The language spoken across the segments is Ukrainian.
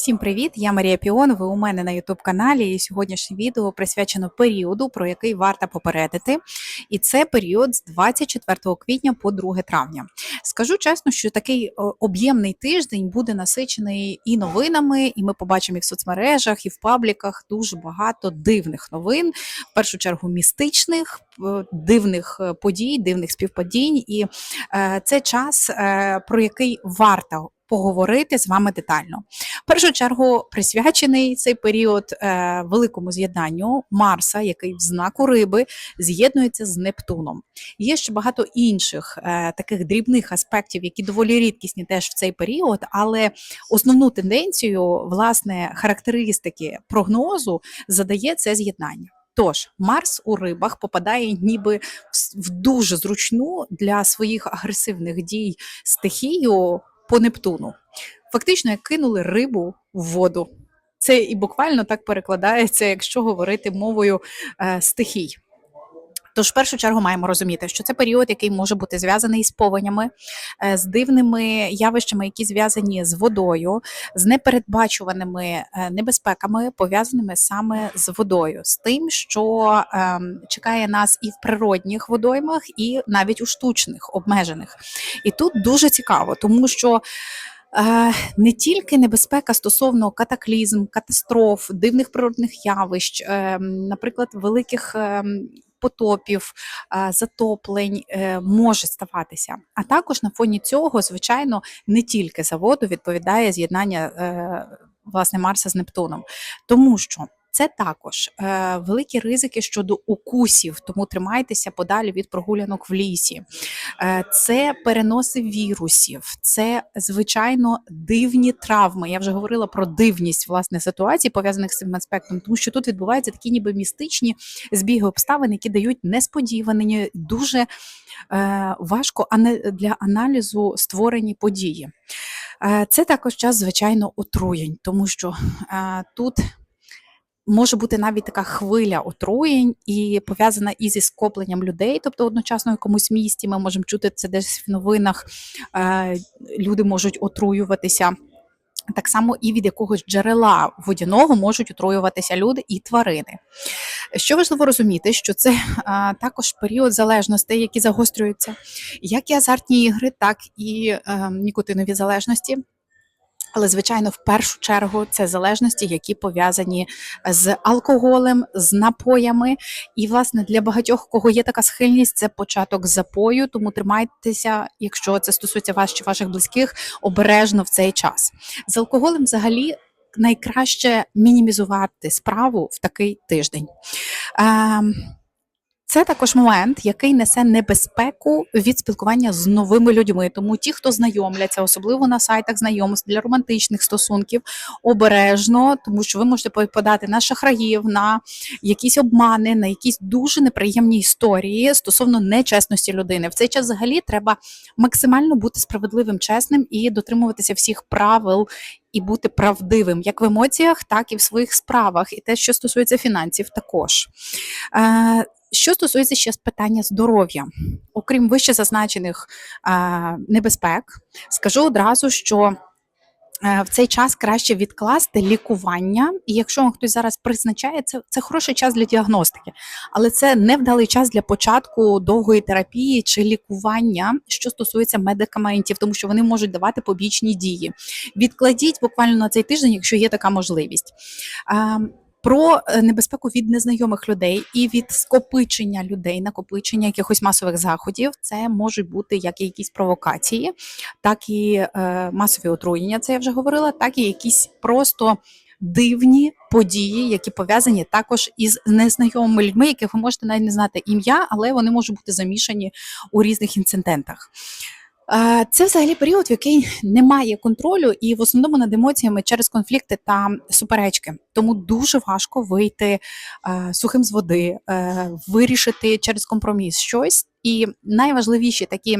Всім привіт! Я Марія Піон. Ви у мене на youtube каналі. І сьогоднішнє відео присвячено періоду, про який варто попередити. І це період з 24 квітня по 2 травня. Скажу чесно, що такий об'ємний тиждень буде насичений і новинами, і ми побачимо і в соцмережах, і в пабліках дуже багато дивних новин, в першу чергу містичних, е, дивних е, подій, дивних співпадінь. І е, це час, е, про який варто поговорити з вами детально. В першу чергу присвячений цей період е, великому з'єднанню Марса, який в знаку риби з'єднується з Нептуном. Є ще багато інших е, таких дрібних аспектів, які доволі рідкісні теж в цей період, але основну тенденцію, власне, характеристики прогнозу задає це з'єднання. Тож Марс у рибах попадає ніби в дуже зручну для своїх агресивних дій стихію по Нептуну. Фактично, як кинули рибу в воду. Це і буквально так перекладається, якщо говорити мовою е, стихій. Тож, в першу чергу, маємо розуміти, що це період, який може бути зв'язаний з повенями, е, з дивними явищами, які зв'язані з водою, з непередбачуваними е, небезпеками, пов'язаними саме з водою, з тим, що ем, чекає нас і в природних водоймах, і навіть у штучних, обмежених. І тут дуже цікаво, тому що. Е, Не тільки небезпека стосовно катаклізм, катастроф, дивних природних явищ, е, наприклад, великих е, потопів, е, затоплень е, може ставатися. А також на фоні цього, звичайно, не тільки заводу відповідає з'єднання е, власне Марса з Нептуном, тому що. Це також е, великі ризики щодо укусів, тому тримайтеся подалі від прогулянок в лісі. Е, Це переноси вірусів, це звичайно дивні травми. Я вже говорила про дивність власне ситуацій, пов'язаних з цим аспектом, тому що тут відбуваються такі, ніби містичні збіги обставин, які дають несподівані, дуже е, важко для аналізу створені події. Е, Це також час, звичайно, отруєнь, тому що е, тут може бути навіть така хвиля отруєнь і пов'язана і зі скопленням людей, тобто одночасно в якомусь місті ми можемо чути це десь в новинах. Е, люди можуть отруюватися. Так само і від якогось джерела водяного можуть отруюватися люди і тварини. Що важливо розуміти, що це а, також період залежностей, які загострюються, як і азартні ігри, так і е, нікотинові залежності. Але, звичайно, в першу чергу це залежності, які пов'язані з алкоголем, з напоями. І, власне, для багатьох, кого є така схильність, це початок запою. Тому тримайтеся, якщо це стосується вас чи ваших близьких, обережно в цей час. З алкоголем взагалі. Найкраще мінімізувати справу в такий тиждень. Ем, це також момент, який несе небезпеку від спілкування з новими людьми. Тому ті, хто знайомляться, особливо на сайтах знайомств для романтичних стосунків, обережно, тому що ви можете подати на шахраїв, на якісь обмани, на якісь дуже неприємні історії стосовно нечесності людини. В цей час взагалі треба максимально бути справедливим, чесним і дотримуватися всіх правил. І бути правдивим як в емоціях, так і в своїх справах, і те, що стосується фінансів, також. Що стосується ще питання здоров'я, окрім вище зазначених небезпек, скажу одразу, що е, в цей час краще відкласти лікування, і якщо вам хтось зараз призначає, це, це хороший час для діагностики, але це невдалий час для початку довгої терапії чи лікування, що стосується медикаментів, тому що вони можуть давати побічні дії. Відкладіть буквально на цей тиждень, якщо є така можливість. Про е, небезпеку від незнайомих людей і від скопичення людей, накопичення якихось масових заходів. Це можуть бути як і якісь провокації, так і е, масові отруєння. Це я вже говорила, так і якісь просто. Дивні події, які пов'язані також із незнайомими людьми, яких ви можете навіть не знати ім'я, але вони можуть бути замішані у різних інцидентах. Це взагалі період, в який немає контролю, і в основному над емоціями через конфлікти та суперечки. Тому дуже важко вийти е, сухим з води, е, вирішити через компроміс щось. І найважливіші такі.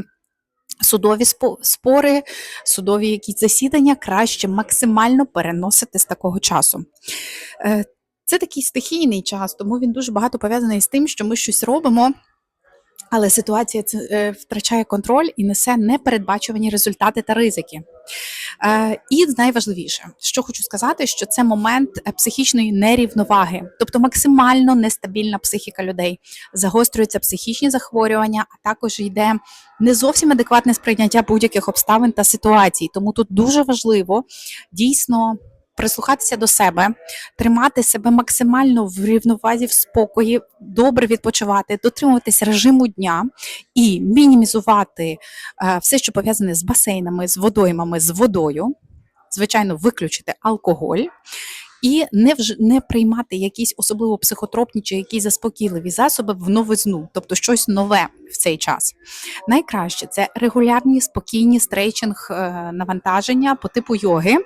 Судові спо- спори, судові якісь засідання краще максимально переносити з такого часу. Е, Це такий стихійний час, тому він дуже багато пов'язаний з тим, що ми щось робимо, але ситуація е, втрачає контроль і несе непередбачувані результати та ризики. Е, і найважливіше, що хочу сказати, що це момент е, психічної нерівноваги, тобто максимально нестабільна психіка людей, загострюються психічні захворювання, а також йде не зовсім адекватне сприйняття будь-яких обставин та ситуацій. Тому тут дуже важливо дійсно. Прислухатися до себе, тримати себе максимально в рівновазі, в спокої, добре відпочивати, дотримуватись режиму дня і мінімізувати е, все, що пов'язане з басейнами, з водоймами, з водою. Звичайно, виключити алкоголь і не вж... не приймати якісь особливо психотропні чи якісь заспокійливі засоби в новизну, тобто щось нове в цей час. Найкраще це регулярні спокійні стрейчинг е, навантаження по типу йоги,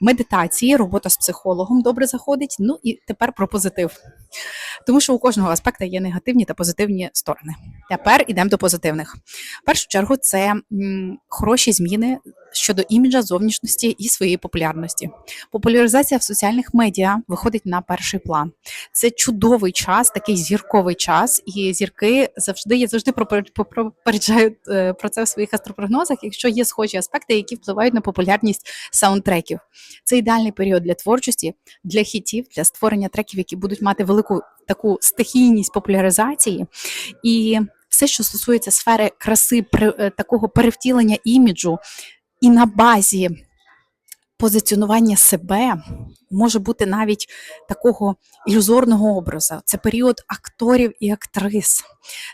медитації, робота з психологом добре заходить. Ну і тепер про позитив. Тому що у кожного аспекта є негативні та позитивні сторони. Тепер ідемо до позитивних. В першу чергу це м, хороші зміни щодо іміджа, зовнішності і своєї популярності. Популяризація в соціальних медіа виходить на перший план. Це чудовий час, такий зірковий час, і зірки завжди я завжди попереджаю е, про це в своїх астропрогнозах, якщо є схожі аспекти, які впливають на популярність саундтреків. Це ідеальний період для творчості, для хітів, для створення треків, які будуть мати велику таку стихійність популяризації. І все, що стосується сфери краси, при- е, такого перевтілення іміджу, і на базі позиціонування себе може бути навіть такого ілюзорного образу. Це період акторів і актрис,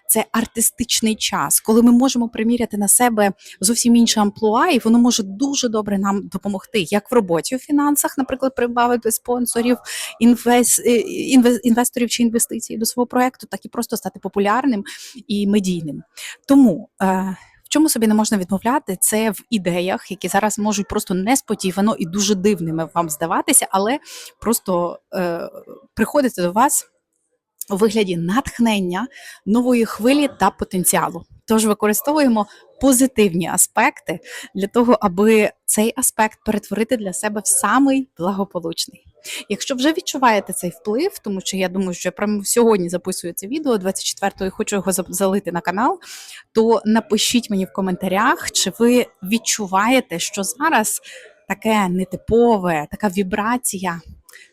це артистичний час, коли ми можемо приміряти на себе зовсім інше амплуа, і воно може дуже добре нам допомогти, як в роботі в фінансах, наприклад, прибавити спонсорів, інвес, е, інвес, інвесторів чи інвестицій до свого проекту, так і просто стати популярним і медійним. Тому. Е, в чому собі не можна відмовляти, це в ідеях, які зараз можуть просто несподівано і дуже дивними вам здаватися, але просто е, приходити до вас у вигляді натхнення, нової хвилі та потенціалу. Тож використовуємо позитивні аспекти для того, аби цей аспект перетворити для себе в самий благополучний. Якщо вже відчуваєте цей вплив, тому що я думаю, що я прямо сьогодні записую це відео 24-го і хочу його залити на канал, то напишіть мені в коментарях, чи ви відчуваєте, що зараз таке нетипове, така вібрація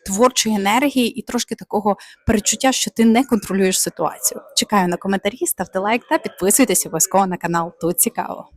творчої енергії і трошки такого перечуття, що ти не контролюєш ситуацію. Чекаю на коментарі, ставте лайк та підписуйтесь обов'язково на канал. Тут цікаво.